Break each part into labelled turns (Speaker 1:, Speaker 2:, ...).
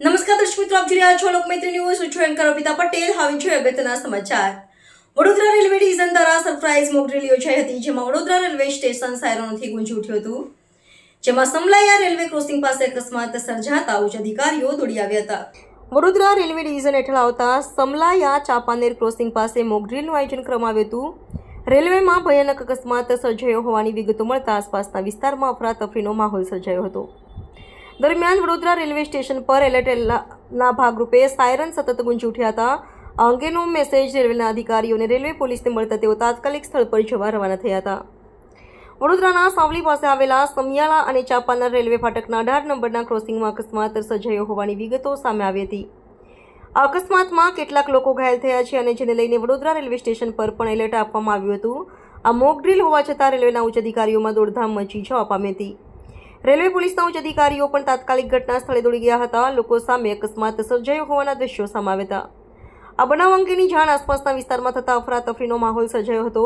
Speaker 1: નમસ્કાર દર્શક મિત્રો, આપ જોઈ રહ્યા છો લોકમૈત્રી ન્યૂઝ. હું છું એન્કર અર્પિતા પટેલ. હવે જોઈએ અગત્યના સમાચાર. વડોદરા રેલવે ડિવિઝન દ્વારા સરપ્રાઇઝ મોક ડ્રીલ યોજાઈ હતી, જેમાં વડોદરા રેલવે સ્ટેશન સાયરનોથી ગુંજી ઉઠ્યું હતું. જેમાં સમલાયા રેલવે ક્રોસિંગ પાસે અકસ્માત સર્જાતા ઉચ્ચ અધિકારીઓ દોડી આવ્યા હતા. વડોદરા રેલવે ડિવિઝન હેઠળ આવતા સમલાયા ચાપાનેર ક્રોસિંગ પાસે મોક ડ્રીલનું આયોજન કરવામાં આવ્યું હતું. રેલવેમાં ભયાનક અકસ્માત સર્જાયો હોવાની વિગતો મળતા આસપાસના વિસ્તારમાં અફરાતફરીનો માહોલ સર્જાયો હતો. દરમિયાન વડોદરા રેલવે સ્ટેશન પર એલર્ટના ભાગરૂપે સાયરન સતત ગુંજી ઉઠ્યા હતા. આ અંગેનો મેસેજ રેલવેના અધિકારીઓને રેલવે પોલીસને મળતા તેઓ તાત્કાલિક સ્થળ પર જવા રવાના થયા હતા. વડોદરાના સાવલી પાસે આવેલા સમિયાળા અને ચાપાના રેલવે ફાટકના અઢાર નંબરના ક્રોસિંગમાં અકસ્માત સર્જાયો હોવાની વિગતો સામે આવી હતી. અકસ્માતમાં કેટલાક લોકો ઘાયલ થયા છે અને જેને લઈને વડોદરા રેલવે સ્ટેશન પર પણ એલર્ટ આપવામાં આવ્યું હતું. આ મોક ડ્રીલ હોવા છતાં રેલવેના ઉચ્ચ અધિકારીઓમાં દોડધામ મચી જવા પામી હતી. રેલવે પોલીસના ઉચ્ચ અધિકારીઓ પણ તાત્કાલિક ઘટના સ્થળે દોડી ગયા હતા. લોકો સામે અકસ્માત સર્જાયો હોવાના દ્રશ્યો સામે હતા. આ બનાવ અંગેની જાણ આસપાસના વિસ્તારમાં થતા અફરાતફરીનો માહોલ સર્જાયો હતો.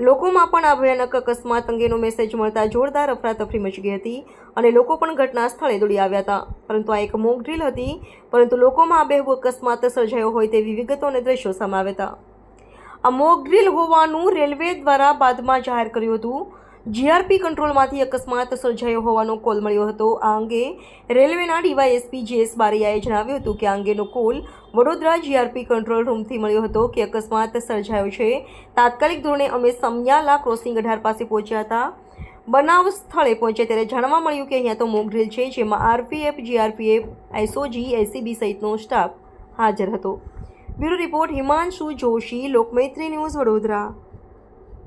Speaker 1: લોકોમાં પણ આ ભયાનક અકસ્માત અંગેનો મેસેજ મળતા જોરદાર અફરાતફરી મચી ગઈ હતી અને લોકો પણ ઘટના સ્થળે દોડી આવ્યા હતા. પરંતુ આ એક મોક ડ્રીલ હતી, પરંતુ લોકોમાં આ બેહુ અકસ્માત સર્જાયો હોય તેવી વિગતો અને દ્રશ્યો સામે આવ્યા હતા. આ મોક ડ્રીલ હોવાનું રેલવે દ્વારા બાદમાં જાહેર કર્યું હતું. જીઆરપી કંટ્રોલમાંથી અકસ્માત સર્જાયો હોવાનો કોલ મળ્યો હતો. આ અંગે રેલવેના ડીવાયએસપી જેએસ બારૈયાએ જણાવ્યું હતું કે આ અંગેનો કોલ વડોદરા જીઆરપી કંટ્રોલ રૂમથી મળ્યો હતો કે અકસ્માત સર્જાયો છે. તાત્કાલિક ધોરણે અમે સમયાલા ક્રોસિંગ અઢાર પાસે પહોંચ્યા હતા. બનાવ સ્થળે પહોંચ્યા ત્યારે જાણવા મળ્યું કે અહીંયા તો મોક ડ્રીલ છે, જેમાં આરપીએફ, જીઆરપીએફ એસઓજી એસીબી સહિતનો સ્ટાફ હાજર હતો. Bureau report Himanshu Joshi, Lokmaitri news Vadodara.